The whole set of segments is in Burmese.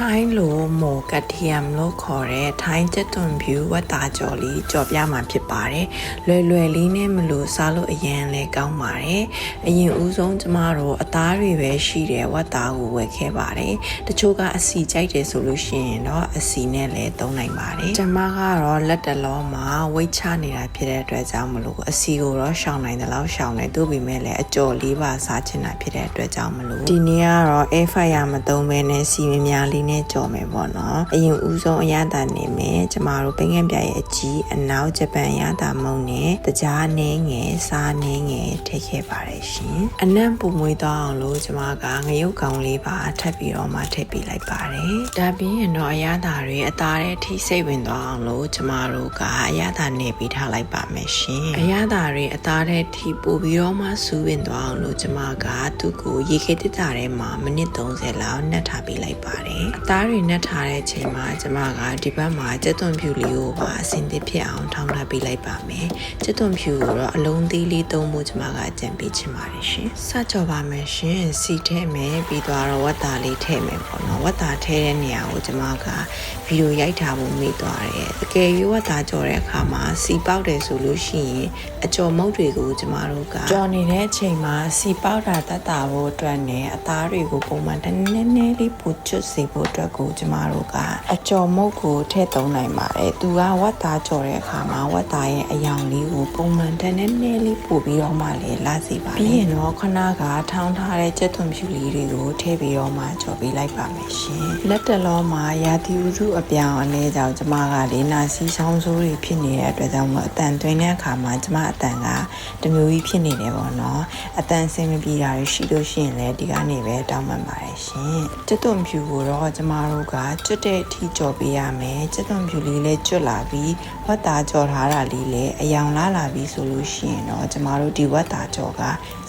ထိုင်းလိုမိုကတ်တီယမ်လို့ခေါ်တဲ့ထိုင်းကျက်သွန်ဖြူဝတ်သားကြော်လေးကြော်ပြမှာဖြစ်ပါတယ်။လွယ်လွယ်လေးနဲ့မလို့စားလို့အရင်လဲကောင်းပါတယ်။အရင်ဦးဆုံးကျမတို့အသားတွေပဲရှိတဲ့ဝတ်သားကိုဝယ်ခဲ့ပါတယ်။တချို့ကအစီကြိုက်တယ်ဆိုလို့ရှိရင်တော့အစီနဲ့လည်းသုံးနိုင်ပါတယ်။ကျမကတော့လက်တလုံးမှာဝိတ်ချနေတာဖြစ်တဲ့အတွက်ကြောင့်မလို့အစီကိုတော့ရှောင်နိုင်တယ်လို့ရှောင်တယ်တို့ပေမဲ့လည်းအကြော်လေးပါစားချင်တာဖြစ်တဲ့အတွက်ကြောင့်မလို့ဒီနေ့ကတော့ air fryer မသုံးဘဲနဲ့စီမများလေးနဲ့ကြော်မယ်ပေါ့နော်အရင်ဦးဆုံးအရသာနေမယ်ကျမတို့ပင်ငယ်ပြရဲ့အကြီးအနောက်ဂျပန်ရသာမုံနဲ့တကြားနှင်းငယ်စားနှင်းငယ်ထည့်ခဲ့ပါတယ်ရှင်အနံ့ပူမွေးသွားအောင်လို့ကျမကငရုတ်ကောင်လေးပါထပ်ပြီးတော့မှထည့်ပေးလိုက်ပါတယ်ဒါပြီးရင်တော့အရသာတွေအသားထဲထိစိတ်ဝင်သွားအောင်လို့ကျမတို့ကအရသာနေပြီးထားလိုက်ပါမယ်ရှင်အရသာတွေအသားထဲထိပို့ပြီးတော့မှစူးဝင်သွားအောင်လို့ကျမကသူ့ကိုရေခဲတစ်တာထဲမှာမိနစ်30လောက်နှက်ထားပေးလိုက်ပါတယ်အသားတွေနှက်ထားတဲ့အချိန်မှာကျမကဒီဘက်မှာကြက်သွန်ဖြူလေးကိုပါအစင်သစ်ဖြစ်အောင်ထောင်းထားပေးလိုက်ပါမယ်ကြက်သွန်ဖြူကိုတော့အလုံးသေးလေးသုံးဖို့ကျမကအကြံပေးချင်ပါတယ်ရှင်စကြောပါမယ်ရှင်စီထဲမယ်ပြီးတော့ဝတ်သားလေးထည့်မယ်ပေါ့နော်ဝတ်သားထည့်တဲ့နေရာကိုကျမကဗီဒီယိုရိုက်ထားဖို့မေ့သွားတယ်အကယ်၍ဝတ်သားကြော်တဲ့အခါမှာစီပေါက်တယ်ဆိုလို့ရှိရင်အကြော်မုတ်တွေကိုကျမတို့ကကြော်နေတဲ့အချိန်မှာစီပေါက်တာတတ်တာဖို့အတွက်နဲ့အသားတွေကိုပုံမှန်တနည်းနည်းလေးပူချွတ်စေဖို့အတွက်ကိုကျမတို့ကအကြော်မုတ်ကိုထည့်သုံးနိုင်ပါတယ်သူကဝတ်သားကြော်တဲ့အခါမှာဝတ်သားရဲ့အယောင်လေးကိုပုံမှန်တနည်းနည်းလေးပို့ပြီးတော့မှလည်းလာစေပါတယ်ပြီးရင်တော့ခဏကထောင်းထားတဲ့ကြက်သွန်ဖြူလေးတွေကိုထည့်ပြီးတော့မှကြော်ပေးလိုက်ပါမယ်ရှင်လက်တလုံးမှာရာသီဥတုအပြောင်းအလဲကြောင့်ကျမကလေးနာစီချောင်းဆိုးတွေဖြစ်နေတဲ့အတွက်ကြောင့်မို့အတန်သွင်းတဲ့အခါမှာကျမအတန်ကတမျိုးကြီးဖြစ်နေတယ်ပေါ့နော်အတန်ဆင်မပြေတာတွေရှိလို့ရှိရင်လည်းဒီကနေပဲတောင်းပန်ပါတယ်ရှင်ကျွတ်သွန်ဖြူကိုတော့ကျမတို့ကကျွတ်တဲ့အထိကြော်ပေးရမယ်ကျွတ်သွန်ဖြူလေးလည်းကျွတ်လာပြီးဝတ်သားကြော်ထားတာလေးလည်းအယောင်လာလာပြီးဆိုလို့ရှိရင်တော့ကျမတို့ဒီဝတ်သားကြော်က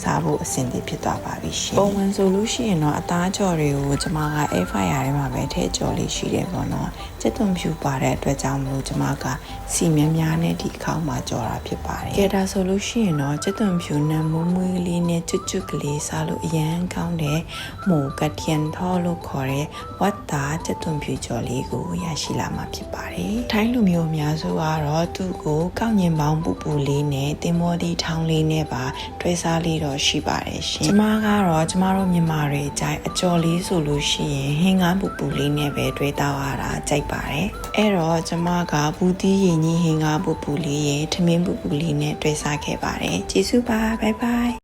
စားဖို့အဆင်သင့်ဖြစ်သွားပါပြီရှင်ပုံမှန်ဆိုလို့ရှိရင်တော့အသားကြော်တွေကိုကျမက air fryer ထဲမှာပဲထည့်ကြော်လေးရှိတယ်ပေါ့နော်ကျွတ်သွန်ဖြူပါတဲ့အတွက်ကြောင့်မလို့ကျမကစီမင်းများနဲ့ဒီအခေါက်မှာကြော်တာဖြစ်ပါတယ်ကဲဒါဆိုလို့ရှိရင်တော့ကျွတ်သွန်ဖြူနဲ့မွေးမွေးလေးနဲ့ကျွတ်ကျွတ်ကလေးစားလို့အရန်ကောင်းတယ်မိုကတ်တန်ထောလို့ခေါ်တဲ့ဝတ်သားကျွတ်သွန်ဖြူကြော်လေးကိုရရှိလာမှာဖြစ်ပါတယ်ထိုင်းလူမျိုးအများစုကတော့သူ့ကိုကောက်ညင်ပေါင်းပူပူလေးနဲ့တင်မောဒီထောင်းလေးနဲ့ပါတွဲစားလေးတော့ရှိပါတယ်ရှင်ကျမကတော့ကျမတို့မြန်မာတွေအကြိုက်အကြော်လေးဆိုလို့ရှိရင်ဟင်းကားပူပူလေးနဲ့ပဲတွဲတောက်ရတာကြိုက်ပါတယ်အဲ့တော့ကျမကဘူးတီးရင်ကြီးဟင်းကားပူပူလေးရဲ့ထမင်းပူပူလေးနဲ့တွဲစားခဲ့ပါတယ်ကျေးဇူးပါဘိုင်ဘိုင်